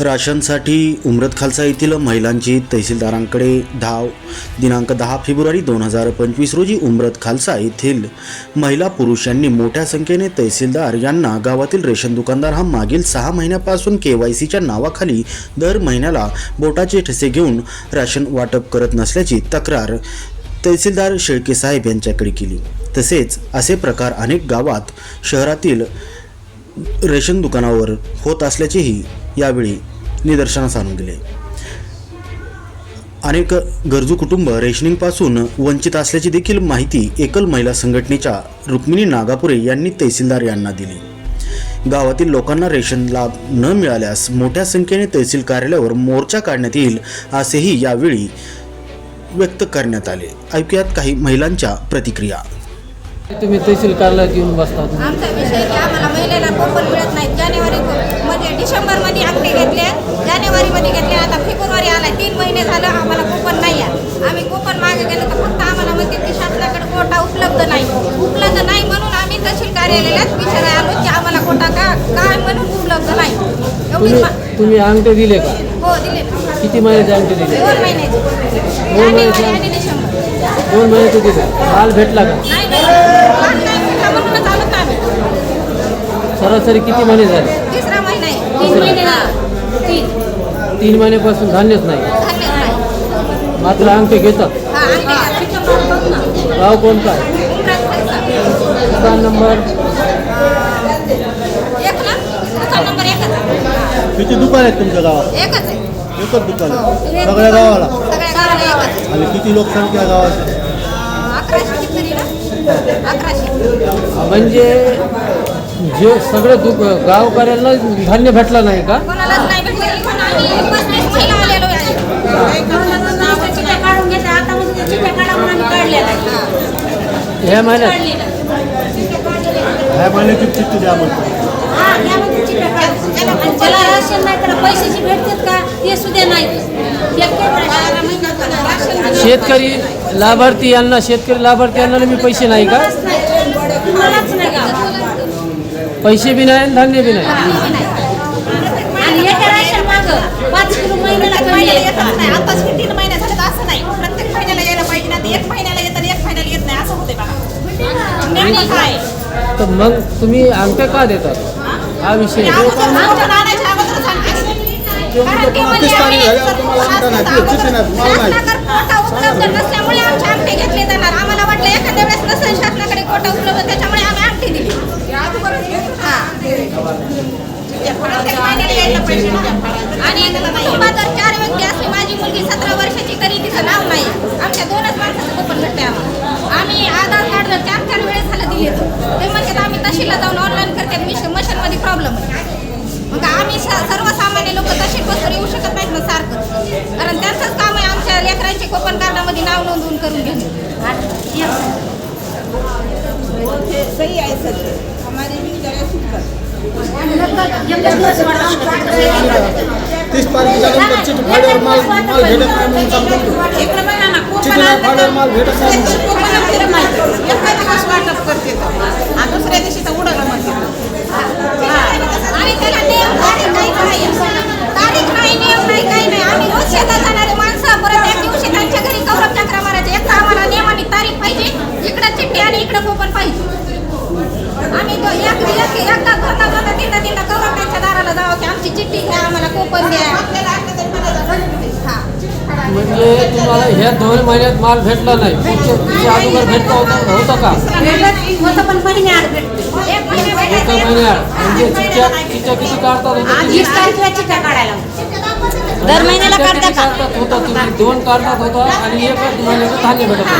राशनसाठी उमरत खालसा येथील महिलांची तहसीलदारांकडे धाव. दिनांक दहा फेब्रुवारी दोन हजार पंचवीस रोजी उमरत खालसा येथील महिला पुरुष यांनी मोठ्या संख्येने तहसीलदार यांना गावातील रेशन दुकानदार हा मागील सहा महिन्यापासून के वाय सीच्या नावाखाली दर महिन्याला बोटाचे ठसे घेऊन राशन वाटप करत नसल्याची तक्रार तहसीलदार शेळके साहेब यांच्याकडे केली. तसेच असे प्रकार अनेक गावात शहरातील रेशन दुकानावर होत असल्याचेही यावेळी निदर्शनास आणून दिले. अनेक गरजू कुटुंब रेशनिंगपासून वंचित असल्याची देखील माहिती एकल महिला संघटनेच्या रुक्मिणी नागापुरे यांनी तहसीलदार यांना दिली. गावातील लोकांना रेशन लाभ न मिळाल्यास मोठ्या संख्येने तहसील कार्यालयावर मोर्चा काढण्यात येईल असेही यावेळी व्यक्त करण्यात आले. ऐकूयात काही महिलांच्या प्रतिक्रिया. तुम्ही तहसील कार्यालयात येऊन बसतात आमचा विषय की आम्हाला महिलेला कुपन मिळत नाहीत जानेवारी मध्ये डिसेंबरमध्ये आकडे घेतले. जानेवारीमध्ये घेतले. आता फेब्रुवारी आला तीन महिने झालं आम्हाला कुपन नाही आहे. आम्ही कुपन मागे गेलो तर फक्त आम्हाला म्हणते की शासनाकडे कोटा उपलब्ध नाही. उपलब्ध नाही म्हणून आम्ही तहसील कार्यालयात विचारायला आलो की आम्हाला कोटा का काय म्हणून उपलब्ध नाही. एवढी तुम्ही मा- तुम्ही अंगठे दिले का? हो दिले. किती महिन्याचे अंगठे दिले? दोन महिन्याची. जानेवारी आणि डिसेंबर. दोन महिन्याचे दिले माल भेटला का? सरासरी किती महिने झाले? तिसरा महिना आहे. तीन महिने झाले. तीन. तीन महिन्यापासून धान्यच नाही. मात्र अंगठे घेतात. हा. गाव कोणता? आहे उमरात खालसा. दुकान नंबर? एक ना? दुकान नंबर एकच आहे. किती दुकान आहेत तुमच्या गावात? एकच आहे. एकच दुकान हो. आहे सगळ्या गावाला? सगळ्या गावाला एकच आहे. आणि किती लोकसंख्या गावाची अं, अकराशे किती ना अकराशे म्हणजे जे सगळे दु गावकऱ्यांना धान्य भेटला नाही का. ह्या महिन्यात. ह्या महिन्याची चिठ्ठी द्या राशन नाही पैशाची भेटतात का? ते सुद्धा नाही. शेतकरी लाभार्थी यांना शेतकरी लाभार्थी यांना मी पैसे नाही का. पैसे बी नाही धान्य बी नाही. तर असं नाही. प्रत्येक महिन्याला यायला पाहिजे ना ते एक महिन्याला येतं आणि एक महिन्याला येत नाही. असं होते बघा. नेमकं काय? तर मग तुम्ही अंगठे का देतात? हा? विषय झाल्यावर तुम्हाला नाही, नाही, नाही. उपलब्ध नसल्यामुळे आमचे अंगठे घेतले जाणार. आम्हाला वाटलं एखाद्या वेळेस नसेल शासनाकडे कोटा उपलब्ध त्याच्यामुळे आम्ही अंगठी दिली. हा. प्रत्येक महिन्याला यायला पाहिजे ना. आणि कुटुंबात जर चार व्यक्ती असली माझी मुलगी सतरा वर्षाची तरी तिचं नाव नाही. आमच्या दोनच माणसाचं कुपन भेटते आम्हाला. आम्ही आधार कार्ड जर चार चार वेळेस झालं दिले ते म्हणजे आम्ही तहसीलला जाऊन ऑनलाईन करते मिशन मशीनमध्ये प्रॉब्लेम आहे. मग आम्ही स- सर्वसामान्य सही आहे सर हमारी भी जगह शुक्र तीस तारखेच्या नंतर चिठ्ठी फाडल्यावर माल माल भेटत नाही म्हणून सांगतो चिठ्ठी नाही फाडल्यावर माल भेटत नाही म्हणून. एका दिवस वाटप करते तो. आणि दुसऱ्या दिवशी तर उडवलं म्हणते आणि त्याला नियम तारीख काहीच नाही तारीख नाही नियम नाही काही नाही आम्ही रोज शेतात जाणारे माणसं परत एक दिवशी त्यांच्या घरी कौरव चक्र मारायचे एक तर आम्हाला नियम आणि तारीख पाहिजे इकडं चिठ्ठी आणि इकडं कोपन पाहिजे आम्ही तो एक एक एकदा दोनदा दोनदा तीनदा तीनदा कौरव त्यांच्या दाराला जावं की आमची चिठ्ठी म्हणजे तुम्हाला ह्या दोन महिन्यात माल भेटला नाही. पुढच्या अगोदर भेटला होता होतं का? होतं पण महिने आड भेटते एक महिन्यात म्हणजे चिठ्ठ्या चिठ्ठ्या किती काढतात दर महिन्याला काढता होता तुम्ही दोन काढतात होता आणि एकच महिन्याचं धान्य भेटत.